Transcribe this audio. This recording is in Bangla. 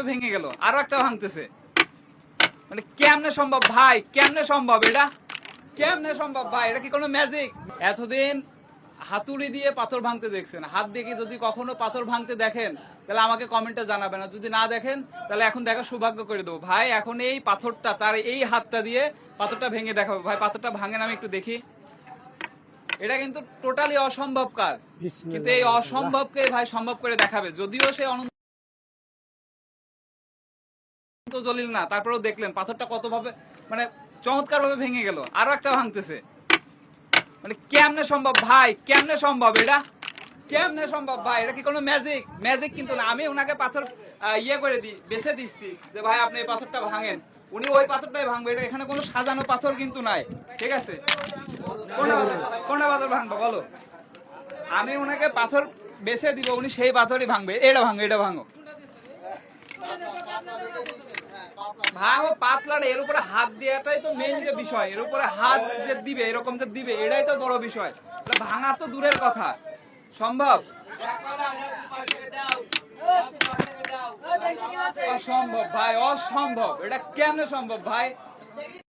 ভাবে ভেঙে গেল আরও একটা ভাঙতেছে। মানে কেমনে সম্ভব ভাই কেমনে সম্ভব এটা? কেমনে সম্ভব ভাই এটা কি কোনো ম্যাজিক এতদিন হাতুড়ি দিয়ে পাথর ভাঙতে দেখছেন। হাত দিয়ে কি যদি কখনো পাথর ভাঙতে দেখেন তাহলে আমাকে কমেন্টে জানাবেন। আর যদি না দেখেন তাহলে এখন দেখা সৌভাগ্য করে দেবো। ভাই এখন এই পাথরটা তার এই হাতটা দিয়ে পাথরটা ভেঙে দেখাবো। ভাই পাথরটা ভাঙেন আমি একটু দেখি। এটা কিন্তু টোটালি অসম্ভব কাজ। কিন্তু এই অসম্ভবকে ভাই সম্ভব করে দেখাবে। যদিও সে অনন্ত জলিল না, তারপরেও দেখলেন পাথরটা কত ভাবে মানে চমৎকার ভাবে ভেঙে গেল, আরও একটা ভাঙতেছে। মানে কেমনে সম্ভব ভাই, কেমনে সম্ভব এটা? কেমনে সম্ভব ভাই, এটা কি কোনো ম্যাজিক ম্যাজিক কিন্তু না, আমি ওনাকে পাথর ইয়ে করে দিই বেছে দিচ্ছি যে ভাই আপনি এই পাথরটা ভাঙেন। উনি ওই পাথরটাই ভাঙবে, এটা এখানে কোনো সাজানো পাথর কিন্তু নাই, ঠিক আছে? কোনটা কোনটা পাথর ভাঙবো বলো? আমি ওনাকে পাথর বেছে দিব, উনি সেই পাথরই ভাঙবে, এটা ভাঙো এটা ভাঙো। ভাঙো পাতলাটা এর উপরে হাত দেওয়াটাই তো মেন যে বিষয়। এর উপরে হাত যে দিবে, এরকম যে দিবে, এটাই তো বড় বিষয়। ভাঙা তো দূরের কথা। সম্ভব? অসম্ভব, ভাই, অসম্ভব। এটা কেন সম্ভব, ভাই?